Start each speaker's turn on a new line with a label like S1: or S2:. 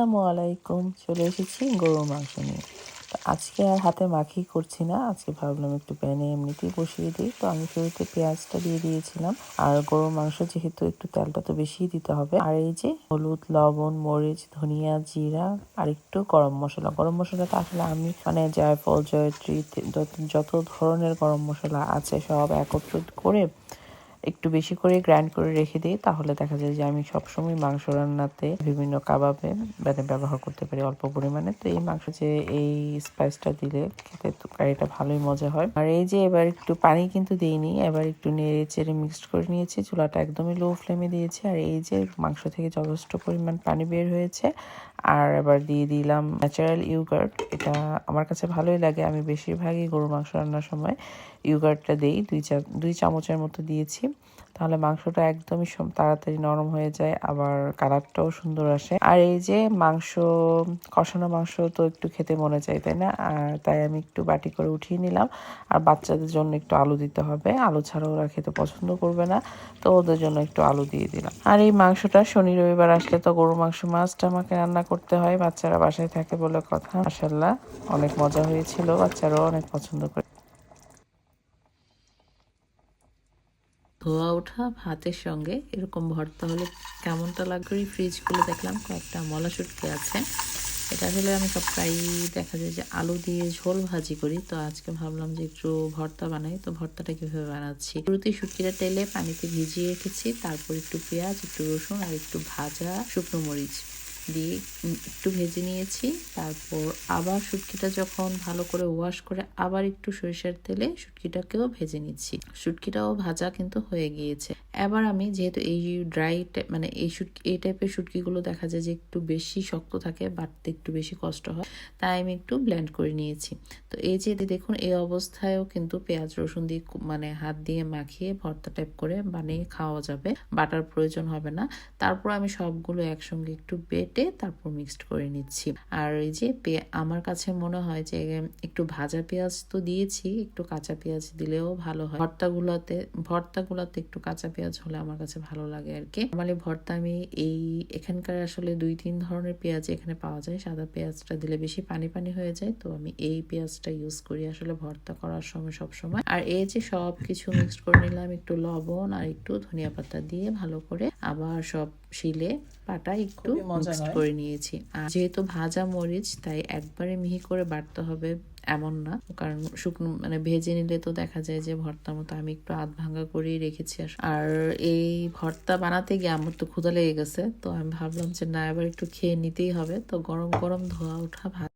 S1: আসসালামু আলাইকুম, চলে এসেছি গরুর মাংস নিয়ে। তো আজকে আর হাতে মাখি করছি না, আজকে ভাবলাম একটু প্যানে এমনিতেই বসিয়ে দিই। তো আমি শুরুতে পেঁয়াজটা দিয়ে দিয়েছিলাম। আর গরুর মাংস যেহেতু একটু তেলটা তো বেশিই দিতে হবে। আর এই যে হলুদ, লবণ, মরিচ, ধনিয়া, জিরা, আর একটু গরম মশলা। গরম মশলাটা আসলে আমি মানে জয়ফল, জয়ত্রী যত- যত ধরনের গরম মশলা আছে সব একত্রিত করে একটু বেশি করে গ্রাইন্ড করে রেখে দিই, তাহলে দেখা যায় যে আমি সবসময় মাংস রান্নাতে বিভিন্ন কাবাবে মানে ব্যবহার করতে পারি অল্প পরিমাণে। তো এই মাংস যে এই স্পাইসটা দিলে খেতে কারিটা ভালোই মজা হয়। আর এই যে এবার একটু পানি কিন্তু দিইনি, এবার একটু নেড়ে চেড়ে মিক্সড করে নিয়েছি, চুলাটা একদমই লো ফ্লেমে দিয়েছি। আর এই যে মাংস থেকে যথেষ্ট পরিমাণ পানি বের হয়েছে, আর এবার দিয়ে দিলাম ন্যাচারাল ইউগার্ট এটা আমার কাছে ভালোই লাগে, আমি বেশিরভাগই গরুর মাংস রান্নার সময় ইউগার্টটা দিই, দুই চা, দুই চামচের মতো দিয়েছি। তাহলে মাংসটা একদমই তাড়াতাড়ি নরম হয়ে যায়, আবার কালারটাও সুন্দর আসে। আর এই যে মাংস, কষানো মাংস তো একটু খেতে মনে চাই তাই না? আর তাই আমি একটু বাটি করে উঠিয়ে নিলাম। আর বাচ্চাদের জন্য একটু আলু দিতে হবে। আলু ছাড়া ওরা খেতে পছন্দ করবে না, তো ওদের জন্য একটু আলু দিয়ে দিলাম। আর এই মাংসটা শনি রবিবার আসলে তো গরু মাংস মাছটা আমাকে রান্না করতে হয়, বাচ্চারা বাসায় থাকে বলে কথা। মাসাল্লাহ অনেক মজা হয়েছিল, বাচ্চারাও অনেক পছন্দ করে। ধোয়া ওঠা ভাতের সঙ্গে এরকম ভর্তা হলে কেমনটা লাগবে? ফ্রিজ খুলে দেখলাম, কয়েকটা মলা শুটকি আছে। এটা আসলে আমি সব প্রায়ই দেখা যায় যে আলু দিয়ে ঝোল ভাজি করি। তো আজকে ভাবলাম যে একটু ভর্তা বানাই। তো ভর্তাটা কীভাবে বানাচ্ছি? শুরুতেই শুটকিটা তেলে পানিতে ভিজিয়ে রেখেছি। তারপর একটু পেঁয়াজ, একটু রসুন আর একটু ভাজা শুকনো মরিচ। দিয়ে একটু ভেজে নিয়েছি। তারপর আবার শুটকিটা যখন ভালো করে ওয়াশ করে আবার একটু সরিষার তেলে শুটকিটাকেও ভেজে নিচ্ছি। শুটকিটাও ভাজা কিন্তু হয়ে গিয়েছে। এবার আমি যেহেতু এই ড্রাই মানে এই শুটকি এই টাইপের শুটকিগুলো দেখা যায় যে একটু বেশি শক্ত থাকে বাটতে একটু বেশি কষ্ট হয়, তাই আমি একটু ব্লেন্ড করে নিয়েছি। তো এই যে দেখুন, এই অবস্থায়ও কিন্তু পেঁয়াজ, রসুন দিয়ে মানে হাত দিয়ে মাখিয়ে ভর্তা টাইপ করে বানিয়ে খাওয়া যাবে। বাটার প্রয়োজন হবে না। তারপর আমি সবগুলো একসঙ্গে একটু বেটে তারপর মিক্সড করে নিচ্ছি। আর এই যে আমার কাছে মনে হয় যে একটু ভাজা পেঁয়াজ তো দিয়েছি একটু কাঁচা পেঁয়াজ দিলেও ভালো হয়। ভর্তাগুলোতে ভর্তাগুলোতে একটু কাঁচা পেঁয়াজ হলে আমার কাছে ভালো লাগে আর কি। নর্মালি ভর্তা আমি এই এখানকার আসলে দুই তিন ধরনের পেঁয়াজ এখানে পাওয়া যায়। সাদা পেঁয়াজটা দিলে বেশি পানি পানি হয়ে যায় তো আমি এই পেঁয়াজটা ইউজ করি আসলে ভর্তা করার সময় সব সময় আর এই যে সব কিছু মিক্সড করে নিলাম একটু লবণ আর একটু ধনিয়া পাতা দিয়ে ভালো করে আবার সব শিলে পাটা একটু
S2: খুবই হয়।
S1: করে নিয়েছি। আর যেহেতু ভাজা মরিচ তাই একবারে মিহি করে বাটতে হবে এমন না। কারণ শুকনো মানে ভেজে নিলে তো দেখা যায় যে ভর্তার মতো আমি একটু আধ ভাঙ্গা করেই রেখেছি। আর এই ভর্তা বানাতে গিয়ে আমার তো ক্ষুধা লেগে গেছে তো আমি ভাবলাম যে না এবার একটু খেয়ে নিতেই হবে। তো গরম গরম ধোয়া ওঠা ভাত।